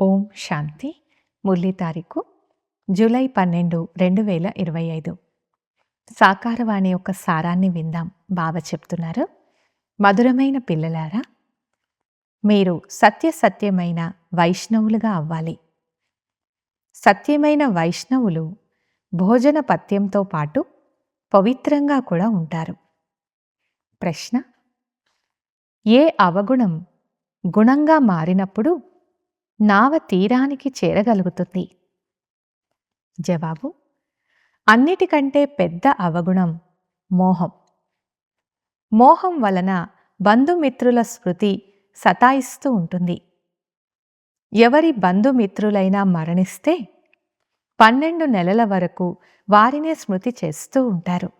ఓం శాంతి. ముల్లి తారీఖు జూలై పన్నెండు రెండు వేల ఇరవై ఐదు. సాకారవాణి యొక్క సారాన్ని విందాం బాబా చెప్తున్నారు. మధురమైన పిల్లలారా మీరు సత్యసత్యమైన వైష్ణవులుగా అవ్వాలి. సత్యమైన వైష్ణవులు భోజన పథ్యంతో పాటు పవిత్రంగా కూడా ఉంటారు. ప్రశ్న ఏ అవగుణం గుణంగా మారినప్పుడు నావ తీరానికి చేరగలుగుతుంది. జవాబు అన్నిటికంటే పెద్ద అవగుణం మోహం. మోహం వలన బంధుమిత్రుల స్మృతి సతాయిస్తూ ఉంటుంది. ఎవరి బంధుమిత్రులైనా మరణిస్తే పన్నెండు నెలల వరకు వారినే స్మృతి చేస్తూ ఉంటారు.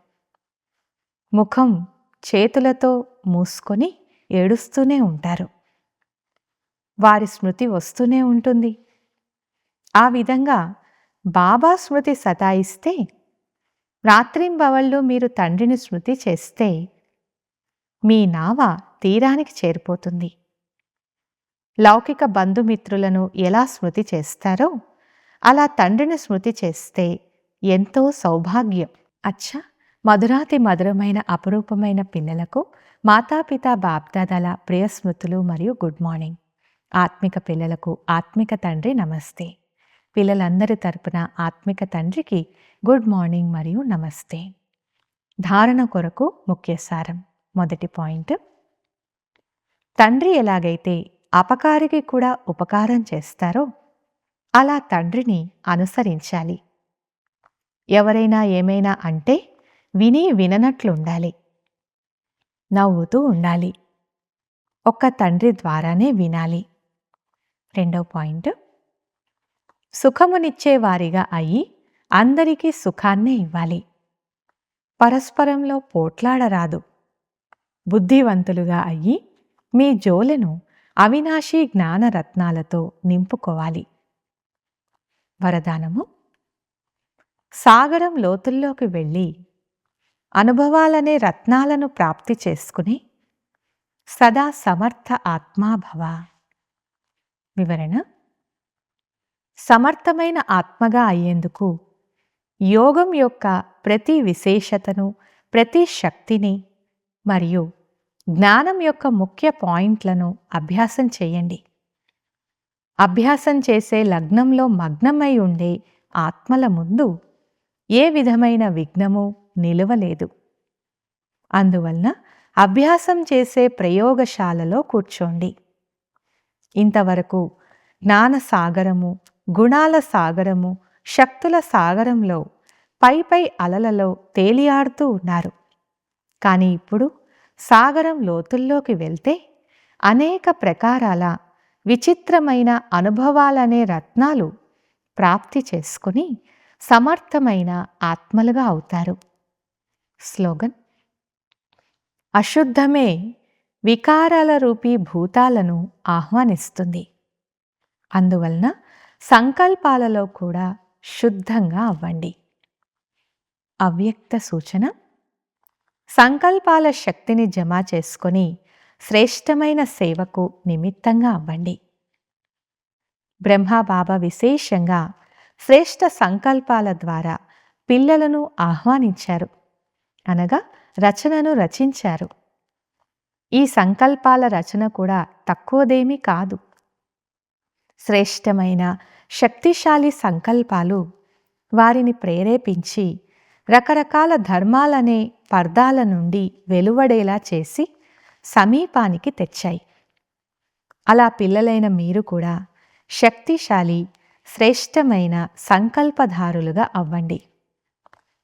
ముఖం చేతులతో మూసుకొని ఏడుస్తూనే ఉంటారు. వారి స్మృతి వస్తూనే ఉంటుంది. ఆ విధంగా బాబా స్మృతి సతాయిస్తే రాత్రింబవళ్ళు మీరు తండ్రిని స్మృతి చేస్తే మీ నావ తీరానికి చేరిపోతుంది. లౌకిక బంధుమిత్రులను ఎలా స్మృతి చేస్తారో అలా తండ్రిని స్మృతి చేస్తే ఎంతో సౌభాగ్యం. అచ్చా! మధురాతి మధురమైన అపురూపమైన పిల్లలకు మాతాపిత బాప్దాదాల ప్రియ స్మృతులు మరియు గుడ్ మార్నింగ్. ఆత్మిక పిల్లలకు ఆత్మిక తండ్రి నమస్తే. పిల్లలందరి తరపున ఆత్మిక తండ్రికి గుడ్ మార్నింగ్ మరియు నమస్తే. ధారణ కొరకు ముఖ్య సారం. మొదటి పాయింట్. తండ్రి ఎలాగైతే అపకారికి కూడా ఉపకారం చేస్తారో అలా తండ్రిని అనుసరించాలి. ఎవరైనా ఏమైనా అంటే విని విననట్లుండాలి. నవ్వుతూ ఉండాలి. ఒక్క తండ్రి ద్వారానే వినాలి. రెండవ పాయింట్. సుఖమునిచ్చే వారిగా అయి అందరికీ సుఖాన్నే ఇవ్వాలి. పరస్పరంలో పోట్లాడరాదు. బుద్ధివంతులుగా అయ్యి మీ జోలెను అవినాశీ జ్ఞానరత్నాలతో నింపుకోవాలి. వరదానము. సాగరం లోతుల్లోకి వెళ్ళి అనుభవాలనే రత్నాలను ప్రాప్తి చేసుకుని సదా సమర్థ ఆత్మాభవ. వివరణ. సమర్థమైన ఆత్మగా అయ్యేందుకు యోగం యొక్క ప్రతి విశేషతను ప్రతి శక్తిని మరియు జ్ఞానం యొక్క ముఖ్య పాయింట్లను అభ్యాసం చేయండి. అభ్యాసం చేసే లగ్నంలో మగ్నమై ఉండే ఆత్మల ముందు ఏ విధమైన విఘ్నము నిలవలేదు. అందువలన అభ్యాసం చేసే ప్రయోగశాలలో కూర్చోండి. ఇంతవరకు జ్ఞాన సాగరము గుణాల సాగరము శక్తుల సాగరంలో పై పై అలలలో తేలియాడుతూ ఉన్నారు. కానీ ఇప్పుడు సాగరం లోతుల్లోకి వెళ్తే అనేక ప్రకారాల విచిత్రమైన అనుభవాలనే రత్నాలు ప్రాప్తి చేసుకుని సమర్థమైన ఆత్మలుగా అవుతారు. స్లోగన్ అశుద్ధమే వికారాల రూపీ భూతాలను ఆహ్వానిస్తుంది. అందువలన సంకల్పాలలో కూడా శుద్ధంగా అవ్వండి. అవ్యక్త సూచన. సంకల్పాల శక్తిని జమ చేసుకొని శ్రేష్టమైన సేవకు నిమిత్తంగా అవ్వండి. బ్రహ్మబాబా విశేషంగా శ్రేష్ట సంకల్పాల ద్వారా పిల్లలను ఆహ్వానించారు. అనగా రచనను రచించారు. ఈ సంకల్పాల రచన కూడా తక్కువదేమీ కాదు. శ్రేష్టమైన శక్తిశాలి సంకల్పాలు వారిని ప్రేరేపించి రకరకాల ధర్మాలనే పర్దాల నుండి వెలువడేలా చేసి సమీపానికి తెచ్చాయి. అలా పిల్లలైన మీరు కూడా శక్తిశాలి శ్రేష్టమైన సంకల్పధారులుగా అవ్వండి.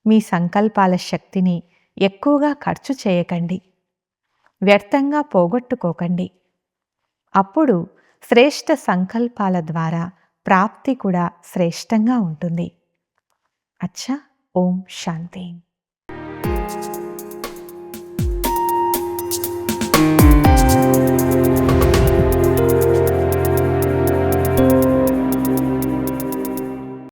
మీ సంకల్పాల శక్తిని ఎక్కువగా ఖర్చు చేయకండి. వ్యర్థంగా పోగొట్టుకోకండి. అప్పుడు శ్రేష్ట సంకల్పాల ద్వారా ప్రాప్తి కూడా శ్రేష్టంగా ఉంటుంది. అచ్చా ఓం శాంతి.